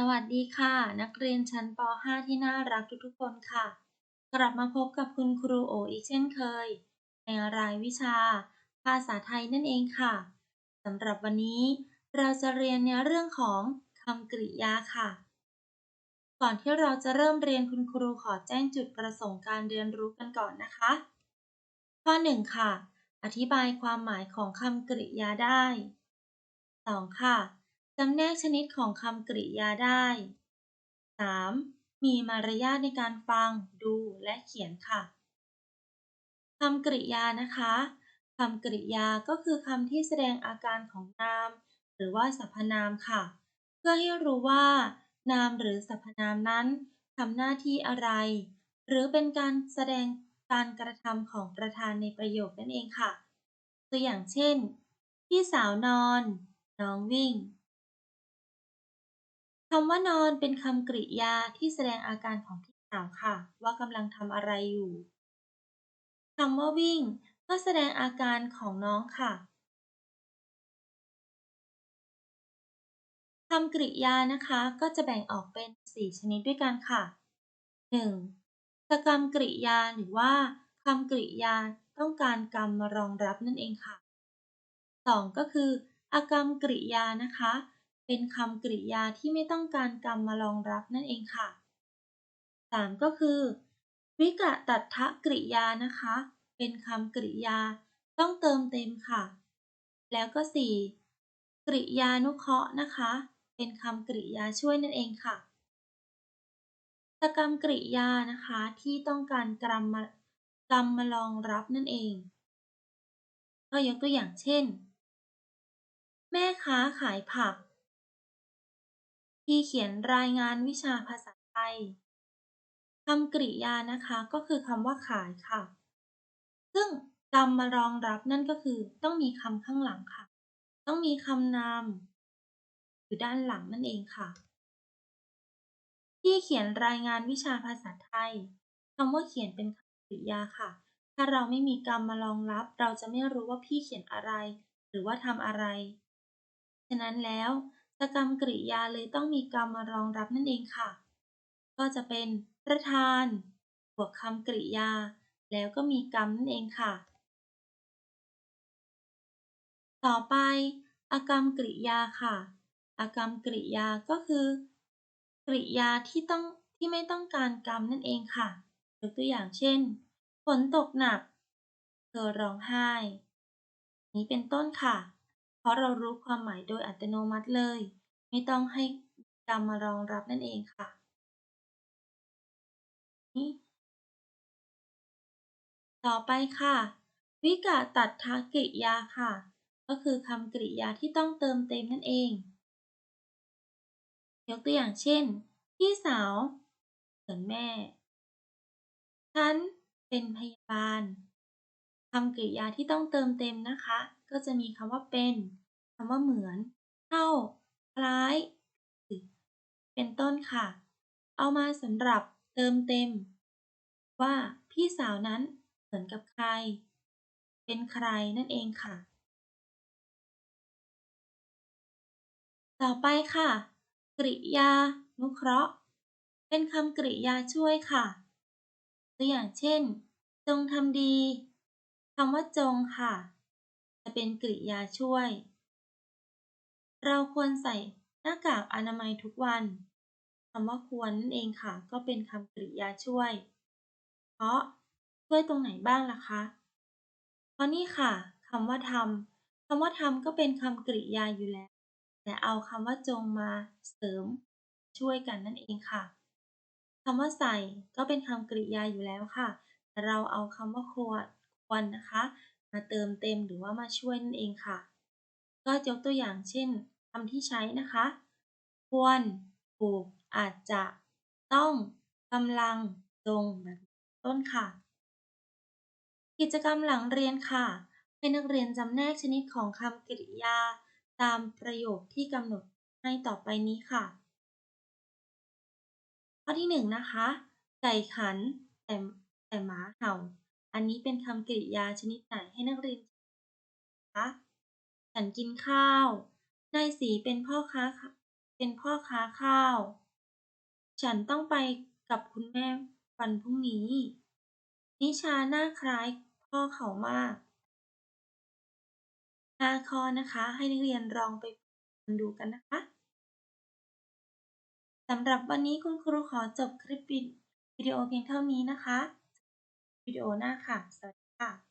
สวัสดีค่ะ นักเรียนชั้นป .5 ที่น่ารักทุกๆคนค่ะ กลับมาพบกับคุณครูโออีกเช่นเคย ในรายวิชา ภาษาไทยนั่นเองค่ะสำหรับวันนี้ เราจะเรียนในเรื่องของคำกริยาค่ะ ก่อนที่เราจะเริ่มเรียนคุณครูขอแจ้งจุดประสงค์การเรียนรู้กันก่อนนะคะ ข้อ 1 ค่ะ อธิบายความหมายของคำกริยาได้ 2. ค่ะ จำแนกชนิดของคำกริยาได้ 3. มีมารยาทในการฟัง ดูและเขียนค่ะคำกริยานะคะคำกริยาก็คือคำที่แสดงอาการของนาม หรือว่าสรรพนามค่ะ เพื่อให้รู้ว่า นามหรือสรรพนามนั้นทำหน้าที่อะไร หรือเป็นการแสดงการกระทำของประธานในประโยคนั่นเองค่ะ ตัวอย่างเช่น พี่สาวนอน น้องวิ่ง คำว่านอนเป็นคำกริยาที่แสดงอาการของพี่สาวค่ะ ว่ากำลังทำอะไรอยู่คำว่าวิ่ง ก็แสดงอาการของน้องค่ะคำกริยานะคะก็จะแบ่งออกเป็น 4 ชนิดด้วยกันค่ะ 1. สกรรมกริยาหรือว่าคำกริยาต้องการกรรมมารองรับนั่นเองค่ะ 2. ก็คือ อากรรมกริยานะคะ เป็นคำกริยาที่ไม่ต้องการกรรมมารองรับนั่นเองค่ะ 3. ก็คือ วิกะตัทะกริยานะคะ เป็นคำกริยาต้องเติมเต็มค่ะ แล้วก็ 4. กริยานุเคราะห์นะคะ เป็นคำกริยาช่วยนั่นเองค่ะสกรรมกริยานะคะที่ต้องการกรรมมากรรมมารองรับนั่นเอง ก็ยกตัวอย่างเช่น แม่ค้าขายผัก ที่เขียนรายงานวิชาภาษาไทยคำกริยานะคะก็คือคำว่าขายค่ะ ซึ่งกรรมมารองรับนั่นก็คือต้องมีคำข้างหลังค่ะ ต้องมีคำนามอยู่ด้านหลังนั่นเองค่ะ ที่เขียนรายงานวิชาภาษาไทยคำว่าเขียนเป็นคำกริยาค่ะ ถ้าเราไม่มีกรรมมารองรับ เราจะไม่รู้ว่าพี่เขียนอะไร หรือว่าทำอะไร ฉะนั้นแล้ว สกรรมกริยาเลยต้องมีกรรมมารองรับนั่นเองค่ะ ก็จะเป็นประธาน บวกคำกริยา แล้วก็มีกรรมนั่นเองค่ะ ต่อไป อากรรมกริยาค่ะ อากรรมกริยาก็คือ กริยาที่ต้องที่ไม่ต้องการกรรมนั่นเองค่ะยกตัวอย่างเช่น ฝนตกหนัก เธอร้องไห้ นี้เป็นต้นค่ะ ราะเรารู้ความหมายโดยอัตโนมัติเลย ไม่ต้องให้กรรมมารองรับนั่นเองค่ะต่อไปค่ะ วิกะตัดทกริยาค่ะ ก็คือคำกริยาที่ต้องเติมเต็มนั่นเอง ยกตัวอย่างเช่น พี่สาวเหมือนแม่ ฉันเป็นพยาบาลำกริยาที่ต้องเติมเต็มนะคะ ก็จะมีคำว่าเป็นคำว่าเหมือน เท่า คล้าย เป็นต้นค่ะ เอามาสำหรับเติมเต็ม ว่าพี่สาวนั้นเหมือนกับใคร เป็นใครนั่นเองค่ะ ต่อไปค่ะ กริยา นุเคราะห์ เป็นคำกริยาช่วยค่ะ ตัวอย่างเช่น จงทำดี คำว่าจงค่ะ จะเป็นกริยาช่วย เราควรใส่หน้ากากอนามัยทุกวันคำว่าควรนั่นเองค่ะ ก็เป็นคำกริยาช่วย เพราะช่วยตรงไหนบ้างล่ะคะ เพราะนี่ค่ะคำว่าทำคำว่าทำก็เป็นคำกริยาอยู่แล้ว แต่เอาคำว่าจงมาเสริมช่วยกันนั่นเองค่ะคำว่าใส่ก็เป็นคำกริยาอยู่แล้วค่ะ แต่เราเอาคำว่าควร รนะคะ มาเติมเต็มหรือว่ามาช่วยนั่นเองค่ะ ก็ยกตัวอย่างเช่นคำที่ใช้นะคะ ควรถูกอาจจะต้องกำลังจงแบบต้นค่ะ กิจกรรมหลังเรียนค่ะ ให้นักเรียนจำแนกชนิดของคำกริยา ตามประโยคที่กำหนดให้ต่อไปนี้ค่ะ ข้อที่หนึ่งนะคะ ไก่ขันแต่แต่หมาเห่า อันนี้เป็นคำกริยาชนิดไหนให้นักเรียนคะฉันกินข้าว นายสีเป็นพ่อค้า เป็นพ่อค้าข้าว ฉันต้องไปกับคุณแม่วันพรุ่งนี้ นิชาหน้าคล้ายพ่อเขามาก5ข้อนะคะ ให้นักเรียนลองไปดูกันนะคะสำหรับวันนี้คุณครูขอจบคลิปวิดีโอเพียงเท่านี้นะคะ วิดีโอหน้าค่ะ สวัสดีค่ะ